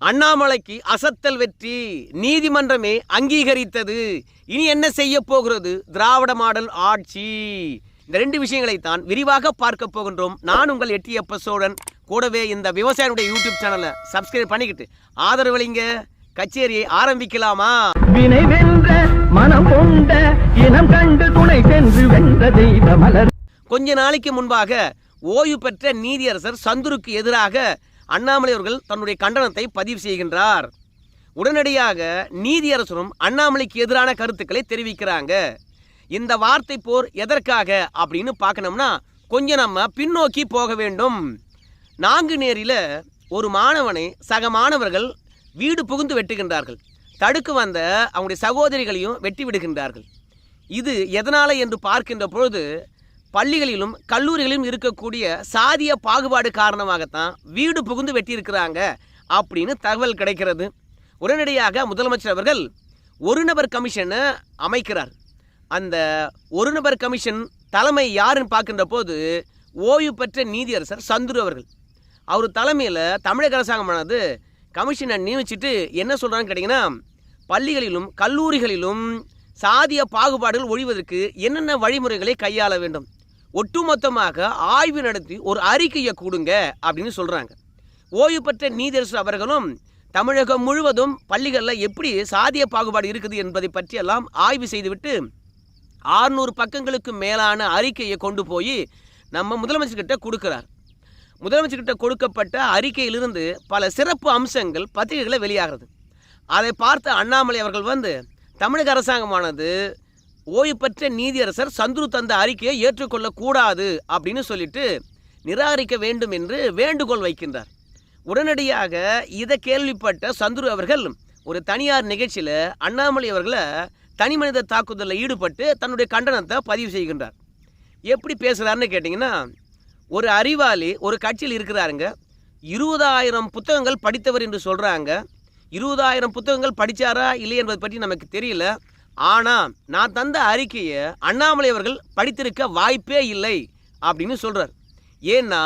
அண்ணாமலைக்கு அசத்தல் வெற்றி நீதிமன்றமே அங்கீகரித்தது. இனி என்ன செய்ய போகிறது? திராவிட மாடல் ஆட்சி. இந்த ரெண்டு விஷயங்களை தான் விரிவாக பார்க்க போகின்றோம். நான் உங்கள் எட்டியப்ப சோழன். கூடவே இந்த விவசாயினுடைய யூடியூப் சேனலை சப்ஸ்கிரைப் பண்ணிக்கிட்டு ஆதரவளிங்க கச்சேரியை ஆரம்பிக்கலாமா? வினை வென்ற மனம் கொண்ட இனம் கண்டு துணை சென்று வென்ற தெய்வ மலர். கொஞ்ச நாளைக்கு முன்பாக ஓய்வு பெற்ற நீதியரசர் சந்துருக்கு எதிராக அண்ணாமலை அவர்கள் தன்னுடைய கண்டனத்தை பதிவு செய்கின்றார். உடனடியாக நீதியரசரும் அண்ணாமலைக்கு எதிரான கருத்துக்களை தெரிவிக்கிறாங்க. இந்த வார்த்தை போர் எதற்காக அப்படின்னு பார்க்கணும்னா கொஞ்சம் நம்ம பின்னோக்கி போக வேண்டும். நாங்குநேரியில் ஒரு மாணவனை சக மாணவர்கள் வீடு புகுந்து வெட்டுகின்றார்கள். தடுக்க வந்த அவங்களுடைய சகோதரிகளையும் வெட்டி விடுகின்றார்கள். இது எதனால் என்று பார்க்கின்ற பொழுது பள்ளிகளிலும் கல்லூரிகளிலும் இருக்கக்கூடிய சாதிய பாகுபாடு காரணமாகத்தான் வீடு புகுந்து வெட்டியிருக்கிறாங்க அப்படின்னு தகவல் கிடைக்கிறது. உடனடியாக முதலமைச்சர் அவர்கள் ஒரு நபர் கமிஷனை அமைக்கிறார். அந்த ஒரு நபர் கமிஷன் தலைமை யாருன்னு பார்க்கின்ற போது ஓய்வு பெற்ற நீதியரசர் சந்துரு அவர்கள். அவர் தலைமையில் தமிழக அரசாங்கமானது கமிஷனை நியமிச்சிட்டு என்ன சொல்கிறான்னு கேட்டிங்கன்னா பள்ளிகளிலும் கல்லூரிகளிலும் சாதிய பாகுபாடுகள் ஒழிவதற்கு என்னென்ன வழிமுறைகளை கையாள வேண்டும்? ஒட்டுமொத்தமாக ஆய்வு நடத்தி ஒரு அறிக்கையை கொடுங்க அப்படின்னு சொல்கிறாங்க ஓய்வு பெற்ற நீதரசு அவர்களும் தமிழகம் முழுவதும் பள்ளிகளில் எப்படி சாதிய பாகுபாடு இருக்குது என்பதை பற்றியெல்லாம் ஆய்வு செய்துவிட்டு ஆறுநூறு பக்கங்களுக்கு மேலான அறிக்கையை கொண்டு போய் நம்ம முதலமைச்சர்கிட்ட கொடுக்குறார். முதலமைச்சர்கிட்ட கொடுக்கப்பட்ட அறிக்கையிலிருந்து பல சிறப்பு அம்சங்கள் பத்திரிகைகளில் வெளியாகிறது. அதை பார்த்த அண்ணாமலை அவர்கள் வந்து தமிழக அரசாங்கமானது ஓய்வு பெற்ற நீதியரசர் சந்துரு தந்த அறிக்கையை ஏற்றுக்கொள்ளக்கூடாது அப்படின்னு சொல்லிட்டு நிராகரிக்க வேண்டும் என்று வேண்டுகோள் வைக்கின்றார். உடனடியாக இதை கேள்விப்பட்ட சந்துரு அவர்கள் ஒரு தனியார் நிகழ்ச்சியில் அண்ணாமலை அவர்களை தனி மனித தாக்குதலில் ஈடுபட்டு தன்னுடைய கண்டனத்தை பதிவு செய்கின்றார். எப்படி பேசுகிறாருன்னு கேட்டிங்கன்னா ஒரு அறிவாளி ஒரு கட்சியில் இருக்கிறாருங்க. இருபதாயிரம் புத்தகங்கள் படித்தவர் என்று சொல்கிறாங்க இருபதாயிரம் புத்தகங்கள் படித்தாரா இல்லை என்பது பற்றி நமக்கு தெரியல. ஆனால் நான் தந்த அறிக்கையை அண்ணாமலை அவர்கள் படித்திருக்க வாய்ப்பே இல்லை அப்படின்னு சொல்கிறார் ஏன்னா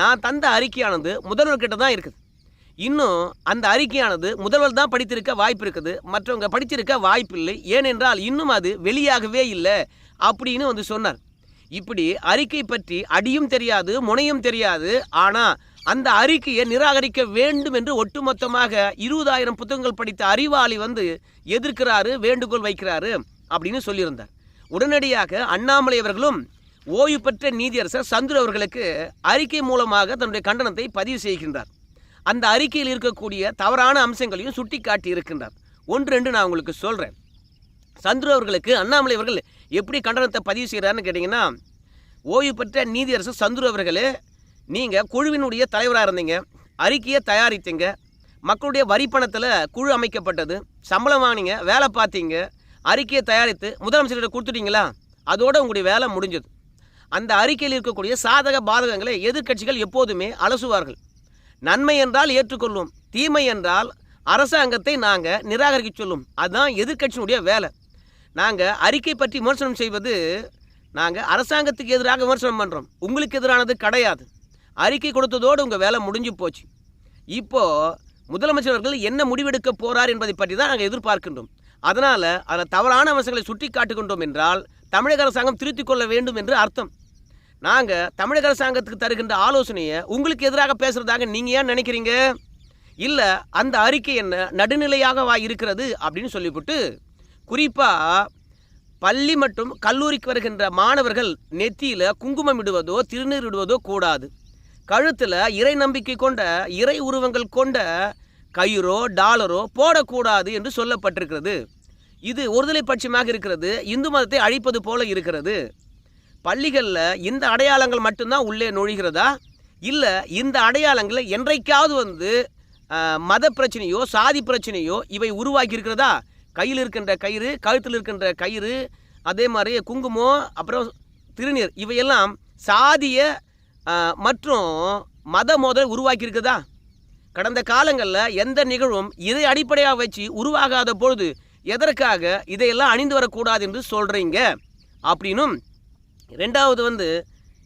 நான் தந்த அறிக்கையானது முதல்வர்கிட்ட தான் இருக்குது. இன்னும் அந்த அறிக்கையானது முதல்வர் தான் படித்திருக்க வாய்ப்பு இருக்குது. மற்றவங்க படித்திருக்க வாய்ப்பு இல்லை. ஏனென்றால் இன்னும் அது வெளியாகவே இல்லை அப்படின்னு வந்து சொன்னார். இப்படி அறிக்கை பற்றி அடியும் தெரியாது முனையும் தெரியாது. ஆனால் அந்த அறிக்கையை நிராகரிக்க வேண்டும் என்று ஒட்டுமொத்தமாக இருபதாயிரம் புத்தகங்கள் படித்த அறிவாளி வந்து எதிர்க்கிறாரு வேண்டுகோள் வைக்கிறாரு அப்படின்னு சொல்லியிருந்தார். உடனடியாக அண்ணாமலை அவர்களும் ஓய்வு பெற்ற நீதியரசர் சந்துரு அவர்களுக்கு அறிக்கை மூலமாக தன்னுடைய கண்டனத்தை பதிவு செய்கின்றார். அந்த அறிக்கையில் இருக்கக்கூடிய தவறான அம்சங்களையும் சுட்டிக்காட்டி இருக்கின்றார். ஒன்று ரெண்டு நான் உங்களுக்கு சொல்கிறேன் சந்துரு அவர்களுக்கு அண்ணாமலை அவர்கள் எப்படி கண்டனத்தை பதிவு செய்கிறாருன்னு கேட்டிங்கன்னா ஓய்வு பெற்ற நீதியரசர் சந்துரு அவர்களே நீங்கள் குழுவினுடைய தலைவராக இருந்தீங்க அறிக்கையை தயாரித்தீங்க மக்களுடைய வரி பணத்தில் குழு அமைக்கப்பட்டது சம்பளம் வாங்கினீங்க வேலை பார்த்தீங்க அறிக்கையை தயாரித்து முதலமைச்சர்கிட்ட கொடுத்துட்டீங்களா? அதோடு உங்களுடைய வேலை முடிஞ்சது. அந்த அறிக்கையில் இருக்கக்கூடிய சாதக பாதகங்களை எதிர்க்கட்சிகள் எப்போதுமே அலசுவார்கள். நன்மை என்றால் ஏற்றுக்கொள்ளும் தீமை என்றால் அரசாங்கத்தை நாங்கள் நிராகரிக்க சொல்லும். அதுதான் எதிர்கட்சியினுடைய வேலை. நாங்கள் அறிக்கை பற்றி விமர்சனம் செய்வது நாங்கள் அரசாங்கத்துக்கு எதிராக விமர்சனம் பண்ணுறோம் உங்களுக்கு எதிரானது கிடையாது. அறிக்கை கொடுத்ததோடு உங்கள் வேலை முடிஞ்சு போச்சு. இப்போது முதலமைச்சர் அவர்கள் என்ன முடிவெடுக்க போகிறார் என்பதை பற்றி தான் நாங்கள் எதிர்பார்க்கின்றோம். அதனால் அதில் தவறான அம்சங்களை சுட்டி காட்டுகின்றோம் என்றால் தமிழக அரசாங்கம் திருத்திக் கொள்ள வேண்டும் என்று அர்த்தம். நாங்கள் தமிழக அரசாங்கத்துக்கு தருகின்ற ஆலோசனையை உங்களுக்கு எதிராக பேசுகிறதாக நீங்கள் ஏன் நினைக்கிறீங்க? இல்லை அந்த அறிக்கை என்ன நடுநிலையாகவா இருக்கிறது அப்படின்னு சொல்லிவிட்டு குறிப்பாக பள்ளி மற்றும் கல்லூரிக்கு வருகின்ற மாணவர்கள் நெத்தியில் குங்குமம் இடுவதோ திருநீர் இடுவதோ கூடாது. கழுத்தில் இறை நம்பிக்கை கொண்ட இறை உருவங்கள் கொண்ட கயிறோ டாலரோ போடக்கூடாது என்று சொல்லப்பட்டிருக்கிறது. இது ஒருதலை பட்சமாக இருக்கிறது. இந்து மதத்தை அழிப்பது போல இருக்கிறது. பள்ளிகளில் இந்த அடையாளங்கள் மட்டும்தான் உள்ளே நுழைகிறதா? இல்லை இந்த அடையாளங்களை என்றைக்காவது வந்து மத பிரச்சனையோ சாதி பிரச்சனையோ இவை உருவாக்கி இருக்கிறதா கையில் இருக்கின்ற கயிறு கழுத்தில் இருக்கின்ற கயிறு அதே மாதிரி குங்குமம் அப்புறம் திருநீர் இவையெல்லாம் சாதிய மற்றும் மத மோதல் உருவாக்கியிருக்குதா? கடந்த காலங்களில் எந்த நிகழ்வும் இதை அடிப்படையாக வச்சு உருவாகாத பொழுது எதற்காக இதையெல்லாம் அணிந்து வரக்கூடாது என்று சொல்கிறீங்க அப்படின்னும் ரெண்டாவது வந்து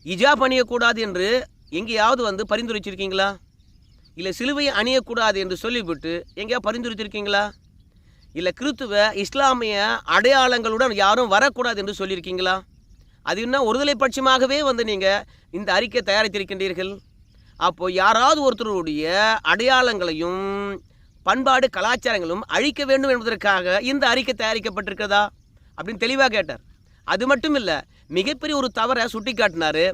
இஜாப் அணியக்கூடாது என்று எங்கேயாவது வந்து பரிந்துரைச்சிருக்கீங்களா? இல்லை சிலுவையை அணியக்கூடாது என்று சொல்லிவிட்டு எங்கேயா பரிந்துரைத்திருக்கீங்களா இல்லை கிறித்துவ இஸ்லாமிய அடையாளங்களுடன் யாரும் வரக்கூடாது என்று சொல்லியிருக்கீங்களா? அது இன்னும் ஒருதலை பட்சமாகவே வந்து நீங்கள் இந்த அறிக்கை தயாரித்திருக்கின்றீர்கள்? அப்போது யாராவது ஒருத்தருடைய அடையாளங்களையும் பண்பாடு கலாச்சாரங்களும் அழிக்க வேண்டும் என்பதற்காக இந்த அறிக்கை தயாரிக்கப்பட்டிருக்கிறதா? அப்படின்னு தெளிவாக கேட்டார். அது மட்டும் இல்லை மிகப்பெரிய ஒரு தவறை சுட்டி காட்டினார்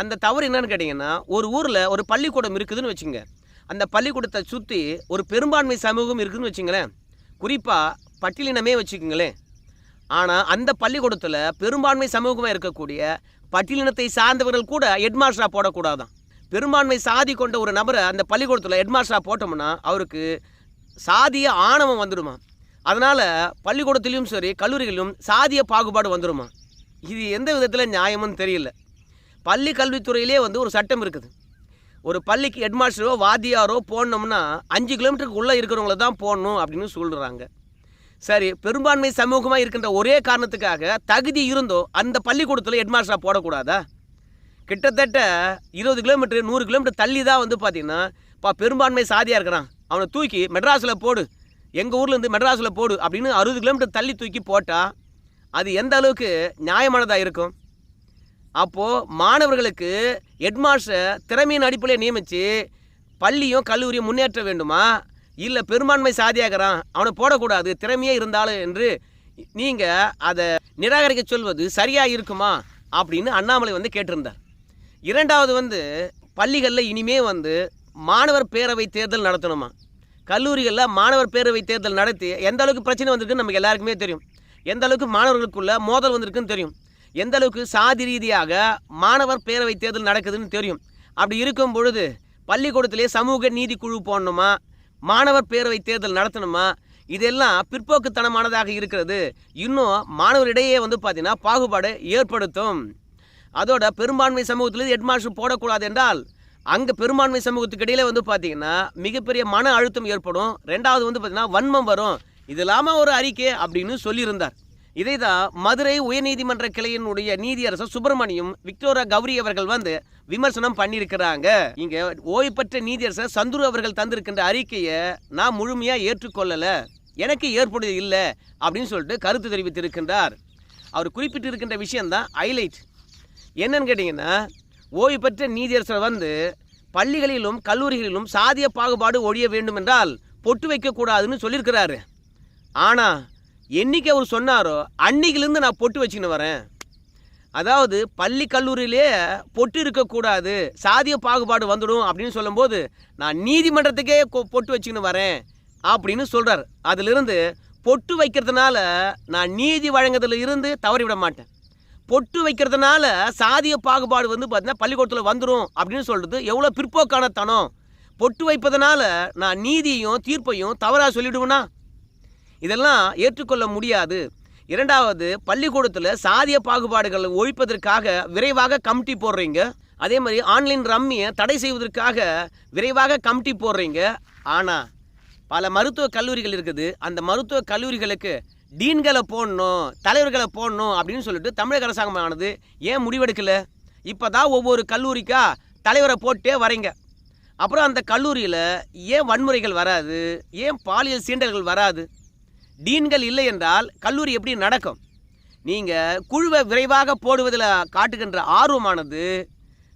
அந்த தவறு என்னன்னு கேட்டிங்கன்னா ஒரு ஊரில் ஒரு பள்ளிக்கூடம் இருக்குதுன்னு வச்சுங்க அந்த பள்ளிக்கூடத்தை சுற்றி ஒரு பெரும்பான்மை சமூகம் இருக்குதுன்னு வச்சுங்களேன் குறிப்பாக பட்டியலினமே வச்சுக்கோங்களேன். ஆனால் அந்த பள்ளிக்கூடத்தில் பெரும்பான்மை சமூகமாக இருக்கக்கூடிய பட்டியலினத்தை சார்ந்தவர்கள் கூட ஹெட்மாஸ்டராக போடக்கூடாதான். பெரும்பான்மை சாதி கொண்ட ஒரு நபரை அந்த பள்ளிக்கூடத்தில் ஹெட்மாஸ்டராக போட்டோம்னா அவருக்கு சாதிய ஆணவம் வந்துடுமா அதனால் பள்ளிக்கூடத்திலையும் சரி கல்லூரிகளிலும் சாதிய பாகுபாடு வந்துடுமா இது எந்த விதத்தில் நியாயமும் தெரியல. பள்ளி கல்வித்துறையிலே வந்து ஒரு சட்டம் இருக்குது. ஒரு பள்ளிக்கு ஹெட்மாஸ்டரோ வாத்தியாரோ போடணும்னா அஞ்சு கிலோமீட்டருக்கு உள்ளே இருக்கிறவங்கள தான் போடணும் அப்படின்னு சொல்கிறாங்க சரி பெரும்பான்மை சமூகமாக இருக்கின்ற ஒரே காரணத்துக்காக தகுதி இருந்தோ அந்த பள்ளிக்கூடத்தில் ஹெட்மாஸ்டராக போடக்கூடாதா? கிட்டத்தட்ட இருபது கிலோமீட்டர் நூறு கிலோமீட்டர் தள்ளி தான் வந்து பார்த்தீங்கன்னா இப்போ பெரும்பான்மை சாதியாக இருக்கிறான். அவனை தூக்கி மெட்ராஸில் போடு. எங்கள் ஊர்லேருந்து மெட்ராஸில் போடு அப்படின்னு அறுபது கிலோமீட்டர் தள்ளி தூக்கி போட்டால் அது எந்த அளவுக்கு நியாயமானதாக இருக்கும்? அப்போது மாணவர்களுக்கு ஹெட்மாஸ்டர் திறமையின் அடிப்படையில் நியமித்து பள்ளியும் கல்லூரியும் முன்னேற்ற வேண்டுமா? இல்லை பெரும்பான்மை சாதியாகிறான். அவனை போடக்கூடாது. திறமையே இருந்தாலும் என்று நீங்கள் அதை நிராகரிக்க சொல்வது சரியாக இருக்குமா? அப்படின்னு அண்ணாமலை வந்து கேட்டிருந்தார். இரண்டாவது வந்து பள்ளிகளில் இனிமே வந்து மாணவர் பேரவை தேர்தல் நடத்தணுமா? கல்லூரிகளில் மாணவர் பேரவை தேர்தல் நடத்தி எந்த அளவுக்கு பிரச்சனை வந்திருக்குன்னு நமக்கு எல்லாருக்குமே தெரியும். எந்த அளவுக்கு மாணவர்களுக்குள்ள மோதல் வந்திருக்குன்னு தெரியும். எந்த அளவுக்கு சாதி ரீதியாக மாணவர் பேரவை தேர்தல் நடக்குதுன்னு தெரியும். அப்படி இருக்கும் பொழுது பள்ளிக்கூடத்திலே சமூக நீதி குழு போடணுமா? மாணவர் பேரவை தேர்தல் நடத்தணுமா? இதெல்லாம் பிற்போக்குத்தனமானதாக இருக்கிறது. இன்னும் மாணவரிடையே வந்து பார்த்தீங்கன்னா பாகுபாடு ஏற்படுத்தும். அதோட பெரும்பான்மை சமூகத்தில் ஹெட்மாஸ்டர் போடக்கூடாது என்றால் அங்கே பெரும்பான்மை சமூகத்துக்கு இடையில வந்து பார்த்தீங்கன்னா மிகப்பெரிய மன அழுத்தம் ஏற்படும். ரெண்டாவது வந்து பார்த்தீங்கன்னா வன்மம் வரும். இது இல்லாமல் ஒரு அறிக்கை அப்படின்னு சொல்லியிருந்தார். இதை தான் மதுரை உயர்நீதிமன்ற கிளையினுடைய நீதியரசர் சுப்பிரமணியம் விக்டோரா கௌரி அவர்கள் வந்து விமர்சனம் பண்ணியிருக்கிறாங்க. இங்க ஓய்வு பெற்ற நீதியரசர் சந்துரு அவர்கள் தந்திருக்கின்ற அறிக்கையை நான் முழுமையா ஏற்றுக்கொள்ளல. எனக்கு ஏற்படுவது இல்லை அப்படின்னு சொல்லிட்டு கருத்து தெரிவித்திருக்கின்றார். அவர் குறிப்பிட்டு இருக்கின்ற விஷயம்தான் ஹைலைட் என்னன்னு கேட்டிங்கன்னா ஓய்வு பெற்ற நீதியரசர் வந்து பள்ளிகளிலும் கல்லூரிகளிலும் சாதிய பாகுபாடு ஒழிய வேண்டும் என்றால் பொட்டு வைக்கக்கூடாதுன்னு சொல்லியிருக்கிறாரு. ஆனால் என்றைக்கு அவர் சொன்னாரோ அன்னைக்கிலேருந்து நான் பொட்டு வச்சுக்கின்னு வரேன். அதாவது பள்ளி கல்லூரியிலே பொட்டு இருக்கக்கூடாது சாதிய பாகுபாடு வந்துடும் அப்படின்னு சொல்லும்போது நான் நீதிமன்றத்துக்கே கொ- பொட்டு வச்சுக்கின்னு வரேன் அப்படின்னு சொல்கிறார் அதிலிருந்து பொட்டு வைக்கிறதுனால நான் நீதி வழங்குறதுல இருந்து தவறிவிட மாட்டேன். பொட்டு வைக்கிறதுனால சாதிய பாகுபாடு வந்து பார்த்தீங்கன்னா பள்ளிக்கூடத்தில் வந்துடும் அப்படின்னு சொல்கிறது எவ்வளோ பிற்போக்கான தனம். பொட்டு வைப்பதனால நான் நீதியையும் தீர்ப்பையும் தவறாக சொல்லிவிடுவேனா இதெல்லாம் ஏற்றுக்கொள்ள முடியாது. இரண்டாவது பள்ளிக்கூடத்தில் சாதிய பாகுபாடுகளை ஒழிப்பதற்காக விரைவாக கமிட்டி போடுறீங்க. அதே மாதிரி ஆன்லைன் ரம்மியை தடை செய்வதற்காக விரைவாக கமிட்டி போடுறீங்க. ஆனால் பல மருத்துவ கல்லூரிகள் இருக்குது. அந்த மருத்துவ கல்லூரிகளுக்கு டீன்களை போடணும் தலைவர்களை போடணும் அப்படின்னு சொல்லிட்டு தமிழக அரசாங்கமானது ஏன் முடிவெடுக்கலை? இப்போ தான் ஒவ்வொரு கல்லூரிக்கா தலைவரை போட்டே வரீங்க. அப்புறம் அந்த கல்லூரியில் ஏன் வன்முறைகள் வராது? ஏன் பாலியல் சீண்டல்கள் வராது? டீன்கள் இல்லை என்றால் கல்லூரி எப்படி நடக்கும்? நீங்கள் குழுவை விரைவாக போடுவதில் காட்டுகின்ற ஆர்வமானது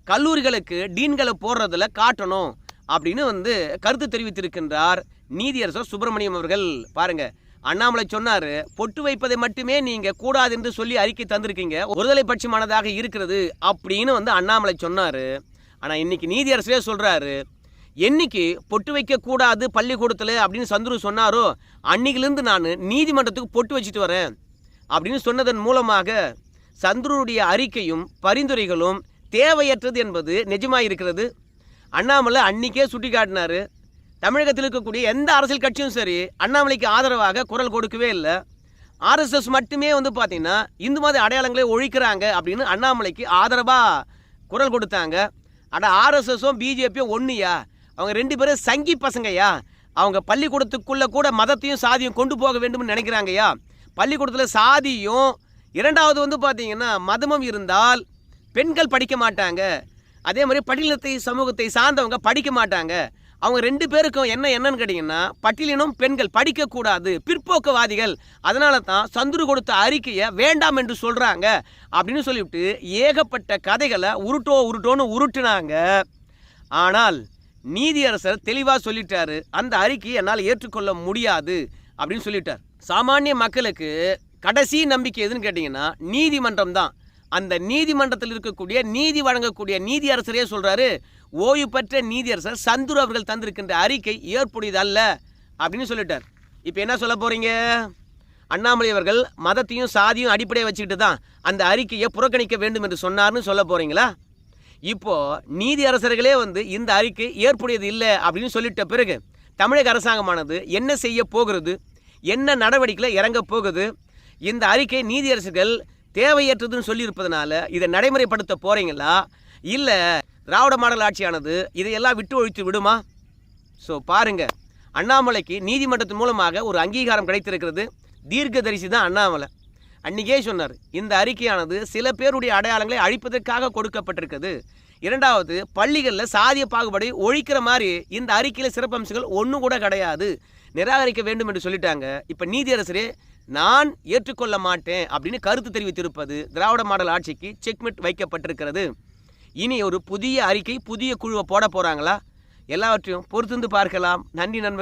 கல்லூரிகளுக்கு டீன்களை போடுறதில் காட்டணும் அப்படின்னு வந்து கருத்து தெரிவித்திருக்கின்றார் நீதியரசர் சுப்பிரமணியம் அவர்கள். பாருங்கள் அண்ணாமலை சொன்னார் பொட்டு வைப்பதை மட்டுமே நீங்கள் கூடாது என்று சொல்லி அறிக்கை தந்திருக்கீங்க. ஒருதலை பட்சமானதாக இருக்கிறது அப்படின்னு வந்து அண்ணாமலை சொன்னார். ஆனால் இன்னைக்கு நீதியரசரே சொல்கிறாரு என்னைக்கு பொட்டு வைக்கக்கூடாது பள்ளிக்கூடத்தில் அப்படின்னு சந்துரு சொன்னாரோ அன்னைக்கிலேருந்து நான் நீதிமன்றத்துக்கு பொட்டு வச்சுட்டு வரேன் அப்படின்னு சொன்னதன் மூலமாக சந்துருடைய அறிக்கையும் பரிந்துரைகளும் தேவையற்றது என்பது நிஜமாக இருக்கிறது. அண்ணாமலை அன்னைக்கே சுட்டி காட்டினார். தமிழகத்தில் இருக்கக்கூடிய எந்த அரசியல் கட்சியும் சரி அண்ணாமலைக்கு ஆதரவாக குரல் கொடுக்கவே இல்லை. ஆர்எஸ்எஸ் மட்டுமே வந்து பார்த்திங்கன்னா இந்து மத அடையாளங்களை ஒழிக்கிறாங்க அப்படின்னு அண்ணாமலைக்கு ஆதரவாக குரல் கொடுத்தாங்க. அட ஆர்எஸ்எஸும் பிஜேபியும் ஒன்றுயா அவங்க ரெண்டு பேரும் சங்கி பசங்கய்யா. அவங்க பள்ளிக்கூடத்துக்குள்ளே கூட மதத்தையும் சாதியும் கொண்டு போக வேண்டும்னு நினைக்கிறாங்கய்யா. பள்ளிக்கூடத்தில் சாதியும் இரண்டாவது வந்து பார்த்தீங்கன்னா மதமும் இருந்தால் பெண்கள் படிக்க மாட்டாங்க. அதே மாதிரி பட்டியலத்தை சமூகத்தை சார்ந்தவங்க படிக்க மாட்டாங்க. அவங்க ரெண்டு பேருக்கும் என்ன என்னன்னு கேட்டிங்கன்னா பட்டியலினும் பெண்கள் படிக்கக்கூடாது. பிற்போக்குவாதிகள். அதனால தான் சந்துரு கொடுத்த அறிக்கையை வேண்டாம் என்று சொல்கிறாங்க அப்படின்னு சொல்லிவிட்டு ஏகப்பட்ட கதைகளை உருட்டோ உருட்டோன்னு உருட்டுனாங்க. ஆனால் நீதியரசர் தெளிவாக சொல்லிட்டாரு. அந்த அறிக்கையை என்னால் ஏற்றுக்கொள்ள முடியாது அப்படின்னு சொல்லிட்டார். சாமானிய மக்களுக்கு கடைசி நம்பிக்கை எதுன்னு கேட்டிங்கன்னா நீதிமன்றம் தான். அந்த நீதிமன்றத்தில் இருக்கக்கூடிய நீதி வழங்கக்கூடிய நீதியரசரே சொல்கிறாரு ஓய்வு பெற்ற நீதியரசர் சந்துரு அவர்கள் தந்திருக்கின்ற அறிக்கை ஏற்புடையதல்ல அப்படின்னு சொல்லிட்டார். இப்போ என்ன சொல்ல போகிறீங்க அண்ணாமலை அவர்கள் மதத்தையும் சாதியும் அடிப்படையை வச்சுக்கிட்டு தான் அந்த அறிக்கையை புறக்கணிக்க வேண்டும் என்று சொன்னார்னு சொல்ல போகிறீங்களா இப்போ நீதி அரசர்களே வந்து இந்த அறிக்கை ஏற்புடையது இல்லை அப்படின்னு சொல்லிட்ட பிறகு தமிழக அரசாங்கமானது என்ன செய்ய போகிறது? என்ன நடவடிக்கையில் இறங்க போகுது? இந்த அறிக்கை நீதியரசர்கள் தேவையற்றதுன்னு சொல்லியிருப்பதனால இதை நடைமுறைப்படுத்த போகிறீங்களா இல்லை திராவிட மாடல் ஆட்சியானது இதையெல்லாம் விட்டு ஒழித்து விடுமா? ஸோ பாருங்கள் அண்ணாமலைக்கு நீதிமன்றத்தின் மூலமாக ஒரு அங்கீகாரம் கிடைத்திருக்கிறது. தீர்க்கதரிசி தான் அண்ணாமலை. அன்னைக்கே சொன்னார் இந்த அறிக்கையானது சில பேருடைய அடையாளங்களை அழிப்பதற்காக கொடுக்கப்பட்டிருக்குது இரண்டாவது பள்ளிகளில் சாதிய பாகுபாடை ஒழிக்கிற மாதிரி இந்த அறிக்கையில் சிறப்பம்சங்கள் ஒன்றும் கூட கிடையாது. நிராகரிக்க வேண்டும் என்று சொல்லிட்டாங்க. இப்போ நீதியரசரே நான் ஏற்றுக்கொள்ள மாட்டேன் அப்படின்னு கருத்து தெரிவித்திருப்பது திராவிட மாடல் ஆட்சிக்கு செக்மெட் வைக்கப்பட்டிருக்கிறது. இனி ஒரு புதிய அறிக்கை புதிய குழுவை போட போகிறாங்களா எல்லாவற்றையும் பொறுத்திருந்து பார்க்கலாம். நன்றி நண்பர்